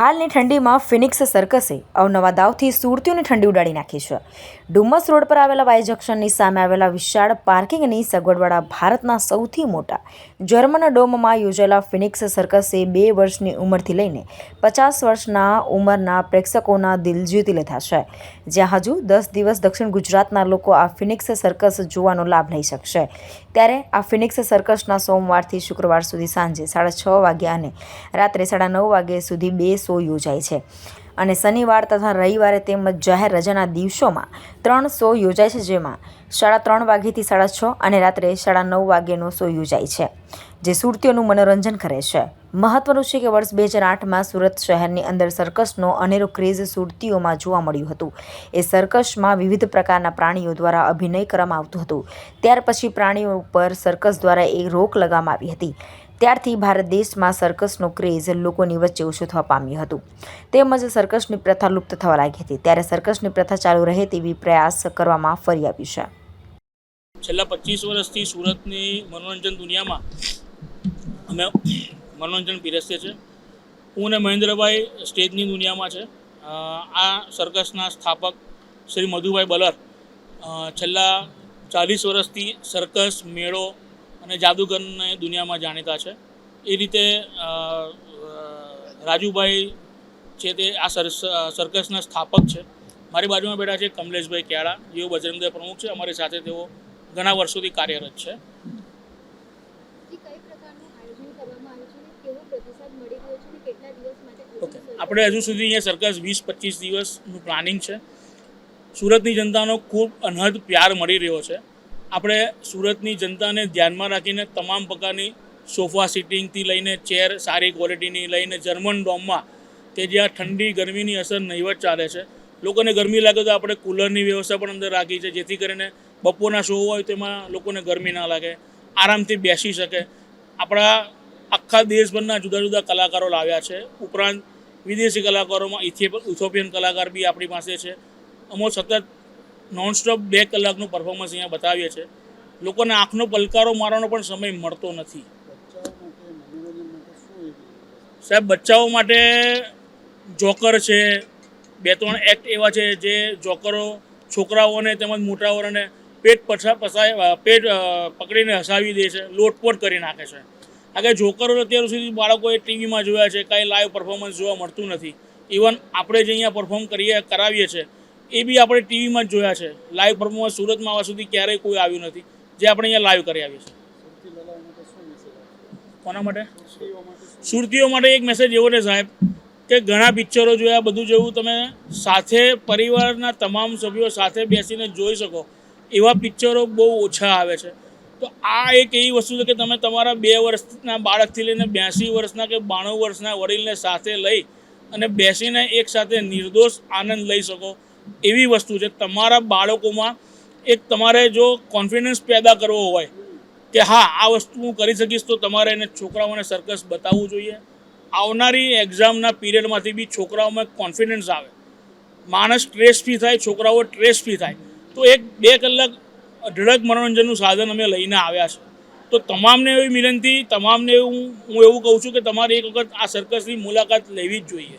હાલની ઠંડીમાં ફિનિક્સ સર્કસે અવનવા દાવથી સુરતીઓની ઠંડી ઉડાડી નાખી છે. ડુમસ રોડ પર આવેલા વાય જંકશનની સામે આવેલા વિશાળ પાર્કિંગની સગવડવાળા ભારતના સૌથી મોટા જર્મન ડોમમાં યોજાયેલા ફિનિક્સ સર્કસે બે વર્ષની ઉંમરથી લઈને પચાસ વર્ષના ઉંમરના પ્રેક્ષકોના દિલ જીતી લીધા છે. જ્યાં હજુ દસ દિવસ દક્ષિણ ગુજરાતના લોકો આ ફિનિક્સ સર્કસ જોવાનો લાભ લઈ શકશે. ત્યારે આ ફિનિક્સ સર્કસના સોમવારથી શુક્રવાર સુધી સાંજે સાડા છ વાગ્યા અને રાત્રે સાડા નવ વાગ્યા સુધી બે શો યોજાય છે. અને શનિવાર તથા રવિવારે તેમજ જાહેર રજાના દિવસોમાં ત્રણ શો યોજાય છે જેમાં સાડા ત્રણ વાગ્યાથી સાડા છ અને રાત્રે સાડા નવ વાગ્યાનો શો યોજાય છે, જે સુરતીઓનું મનોરંજન કરે છે. મહત્વનું છે કે વર્ષ બે હજાર આઠમાં સુરત શહેરની અંદર સર્કસનો અનેરો ક્રેઝ સુરતીઓમાં જોવા મળ્યું હતું. એ સર્કસમાં વિવિધ પ્રકારના પ્રાણીઓ દ્વારા અભિનય કરવામાં આવતું હતું. ત્યાર પછી પ્રાણીઓ ઉપર સર્કસ દ્વારા એ રોક લગાવવામાં આવી હતી. ત્યારથી ભારત દેશમાં સર્કસનો ક્રેઝ લોકોની વચ્ચે ઓછો થવા પામ્યું હતું. તેમજ સર્કસની પ્રથા લુપ્ત થવા લાગી હતી. ત્યારે સર્કસની પ્રથા ચાલુ રહે તેવી પ્રયાસ કરવામાં ફરી આવ્યું છે. છેલ્લા પચીસ વર્ષથી સુરતની મનોરંજન દુનિયામાં અમે મનોરંજન પીરસીએ છીએ. હું અને મહેન્દ્રભાઈ સ્ટેજની દુનિયામાં છે. આ સર્કસના સ્થાપક શ્રી મધુભાઈ બલર છેલ્લા ચાલીસ વર્ષથી સર્કસ મેળો અને જાદુગરને દુનિયામાં જાણીતા છે. એ રીતે રાજુભાઈ છે તે આ સર સર્કસના સ્થાપક છે. મારી બાજુમાં બેઠા છે કમલેશભાઈ કેળા જેઓ બજરંગદળ પ્રમુખ છે. અમારી સાથે તેઓ ઘણા વર્ષોથી કાર્યરત છે. ઓકે. આપણે હજુ સુધી અહીંયા સર્કસ વીસ પચીસ દિવસનું પ્લાનિંગ છે. સુરતની જનતાનો ખૂબ અનહદ પ્યાર મળી રહ્યો છે. આપણે સુરતની જનતાને ધ્યાનમાં રાખીને તમામ પ્રકારની સોફા સિટિંગથી લઈને ચેર સારી ક્વોલિટીની લઈને જર્મન ડોમમાં કે જ્યાં ઠંડી ગરમીની અસર નહીવત ચાલે છે. લોકોને ગરમી લાગે તો આપણે કુલરની વ્યવસ્થા પણ અંદર રાખી છે, જેથી કરીને બપોરના શો હોય તેમાં લોકોને ગરમી ના લાગે, આરામથી બેસી શકે. આપણા આખા દેશભરના જુદા જુદા કલાકારો લાવ્યા છે. ઉપરાંત વિદેશી કલાકારોમાં ઇથિયોપ ઇથોપિયન કલાકાર બી આપણી પાસે છે. અમો સતત નોનસ્ટોપ બે કલાકનું પરફોર્મન્સ અહીંયા બતાવીએ છીએ લોકોને આંખનો પલકારો મારવાનો પણ સમય મળતો નથી. સાહેબ, બચ્ચાઓ માટે જોકર છે, બે ત્રણ એક્ટ એવા છે જે જોકરો છોકરાઓને તેમજ મોટાઓને પેટ પછા, પસાય પેટ પકડીને હસાવી દે છે, લોટપોટ કરી નાખે છે. આગળ જોકરો અત્યાર સુધી બાળકોએ ટીવીમાં જોયા છે, કાંઈ લાઈવ પરફોર્મન્સ જોવા મળતું નથી. ઇવન આપણે જે અહીંયા પરફોર્મ કરીએ, કરાવીએ છીએ એ બી આપણે ટીવીમાં જ જોયા છે. લાઈવ પરફોર્મન્સ સુરતમાં આવા સુધી ક્યારેય કોઈ આવ્યું નથી. જે આપણે અહીંયા લાઈવ કરી આવીએ છીએ. કોના માટે? સુરતીઓ માટે એક મેસેજ એવો છે સાહેબ, કે ઘણા પિક્ચરો જોયા બધું જેવું તમે સાથે પરિવારના તમામ સભ્યો સાથે બેસીને જોઈ શકો, એવા પિક્ચરો બહુ ઓછા આવે છે. તો આ એક એવી વસ્તુ છે કે તમે તમારા બે વર્ષના બાળકથી લઈને બ્યાસી વર્ષના કે બાણું વર્ષના વડીલને સાથે લઈ અને બેસીને એક સાથે નિર્દોષ આનંદ લઈ શકો. એવી વસ્તુ છે, તમારા બાળકોમાં એક તમારે જો કોન્ફિડન્સ પેદા કરવો હોય કે હા, આ વસ્તુ હું કરી શકીશ, તો તમારે એને છોકરાઓને સર્કસ બતાવવું જોઈએ. આવનારી એક્ઝામના પીરિયડમાંથી બી છોકરાઓમાં કોન્ફિડન્સ આવે. માણસ સ્ટ્રેસ ફ્રી થાય, છોકરાઓ સ્ટ્રેસ ફ્રી થાય. તો એક બે કલાક અઢળક મનોરંજનનું સાધન અમે લઈને આવ્યા છે. તો તમામને એવી વિનંતી તમામને એવું હું એવું કહું છું કે તમારે એક વખત આ સર્કસની મુલાકાત લેવી જ જોઈએ.